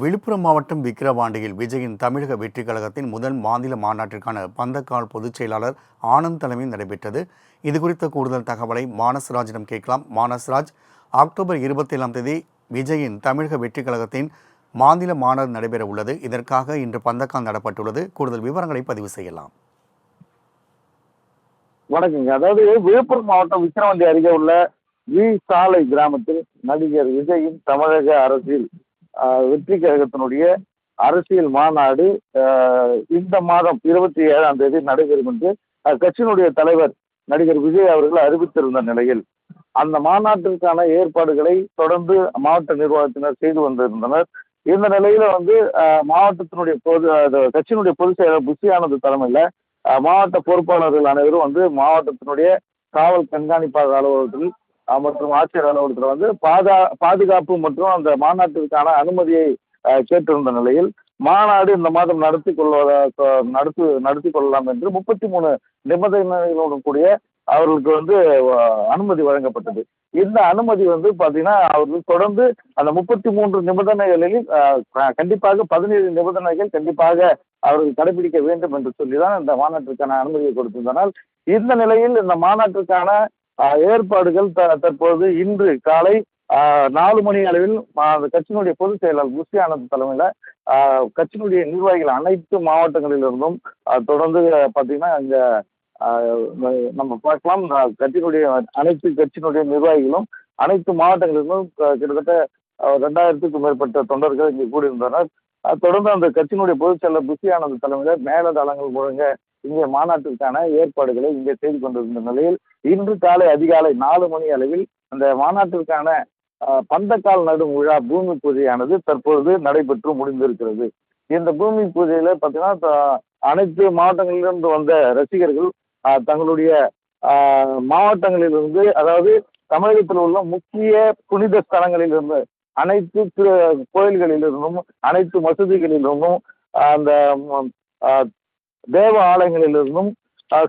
விழுப்புரம் மாவட்டம் விக்கிரவாண்டியில் விஜயின் தமிழக வெற்றிக் கழகத்தின் முதல் மாநில மாநாட்டிற்கான பந்தக்கால் பொதுச் செயலாளர் ஆனந்த் தலைமையில் நடைபெற்றது. இது குறித்த கூடுதல் தகவலை மானஸ்ராஜிடம் கேட்கலாம். மானஸ்ராஜ் அக்டோபர் இருபத்தி ஏழாம் தேதி விஜயின் தமிழக வெற்றிக் கழகத்தின் மாநில மாநாடு நடைபெற உள்ளது. இதற்காக இன்று பந்தக்கால் நடப்பட்டுள்ளது. கூடுதல் விவரங்களை பதிவு செய்யலாம். வணக்கங்க. அதாவது விழுப்புரம் மாவட்டம் விக்கிரவாண்டி அருகே உள்ள வி சாலை கிராமத்தில் நடிகர் விஜயின் தமிழக அரசியல் வெற்றி கழகத்தினுடைய அரசியல் மாநாடு இந்த மாதம் இருபத்தி ஏழாம் தேதி நடைபெறும் என்று அக்கட்சியினுடைய தலைவர் நடிகர் விஜய் அவர்கள் அறிவித்திருந்த நிலையில் அந்த மாநாட்டிற்கான ஏற்பாடுகளை தொடர்ந்து மாவட்ட நிர்வாகத்தினர் செய்து வந்திருந்தனர். இந்த நிலையில வந்து மாவட்டத்தினுடைய பொது கட்சியினுடைய பொதுச் செயலர் புஷியானது தலைமையில மாவட்ட பொறுப்பாளர்கள் அனைவரும் வந்து மாவட்டத்தினுடைய காவல் கண்காணிப்பாளர் அலுவலகத்தில் மற்றும் ஆட்சியர் அலுவலகத்தில் வந்து பாதா பாதுகாப்பு மற்றும் அந்த மாநாட்டிற்கான அனுமதியை கேட்டிருந்த நிலையில் மாநாடு இந்த மாதம் நடத்தி கொள்வதாக நடத்து நடத்தி கொள்ளலாம் என்று முப்பத்தி மூணு நிபந்தனைகளுடன் கூடிய அவர்களுக்கு வந்து அனுமதி வழங்கப்பட்டது. இந்த அனுமதி வந்து பார்த்தீங்கன்னா அவர்கள் தொடர்ந்து அந்த முப்பத்தி மூன்று நிபந்தனைகளில் கண்டிப்பாக பதினேழு நிபந்தனைகள் கண்டிப்பாக அவர்கள் கடைபிடிக்க வேண்டும் என்று சொல்லிதான் இந்த மாநாட்டிற்கான அனுமதியை கொடுத்திருந்தனால் இந்த நிலையில் இந்த மாநாட்டிற்கான ஏற்பாடுகள் த- தற்போது இன்று காலை நாலு மணி அளவில் மா- அந்த கட்சியினுடைய பொதுச் செயலாளர் புஷி ஆனந்த் தலைமையில் கட்சியினுடைய நிர்வாகிகள் அனைத்து மாவட்டங்களிலிருந்தும் தொடர்ந்து பார்த்தீங்கன்னா அங்கே நம்ம பார்க்கலாம். கட்சியினுடைய அனைத்து கட்சியினுடைய நிர்வாகிகளும் அனைத்து மாவட்டங்களிலிருந்தும் கிட்டத்தட்ட ரெண்டாயிரத்துக்கும் மேற்பட்ட தொண்டர்கள் இங்கே கூடியிருந்தனர். தொடர்ந்து அந்த கட்சியினுடைய பொதுச் செயலர் புஷி ஆனந்த் தலைமையில மேலதளங்கள் முழங்க இங்கே மாநாட்டிற்கான ஏற்பாடுகளை இங்கே செய்து கொண்டிருந்த நிலையில் இன்று காலை அதிகாலை நாலு மணி அளவில் அந்த மாநாட்டிற்கான பந்தக்கால் நடும் விழா பூமி பூஜையானது தற்பொழுது நடைபெற்று முடிந்திருக்கிறது. இந்த பூமி பூஜையில பார்த்தீங்கன்னா அனைத்து மாவட்டங்களிலிருந்து வந்த ரசிகர்கள் தங்களுடைய மாவட்டங்களிலிருந்து அதாவது தமிழகத்தில் உள்ள முக்கிய புனித ஸ்தலங்களிலிருந்து அனைத்து திரு- கோயில்களிலிருந்தும் அனைத்து மசூதிகளிலிருந்தும் அந்த தேவ ஆலயங்களிலிருந்தும்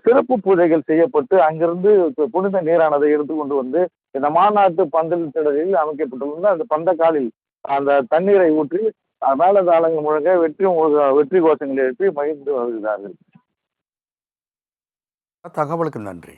சிறப்பு பூஜைகள் செய்யப்பட்டு அங்கிருந்து புனித நீரானதை எடுத்துக்கொண்டு வந்து இந்த மாநாட்டு பந்தல் திடலில் அமைக்கப்பட்டுள்ள அந்த பந்தக்காலில் அந்த தண்ணீரை ஊற்றி ஆ, மேலதாளங்கள் முழங்க வெற்றி வெற்றி கோஷங்களை எழுப்பி மகிழ்ந்து வருகிறார்கள். தகவலுக்கு நன்றி.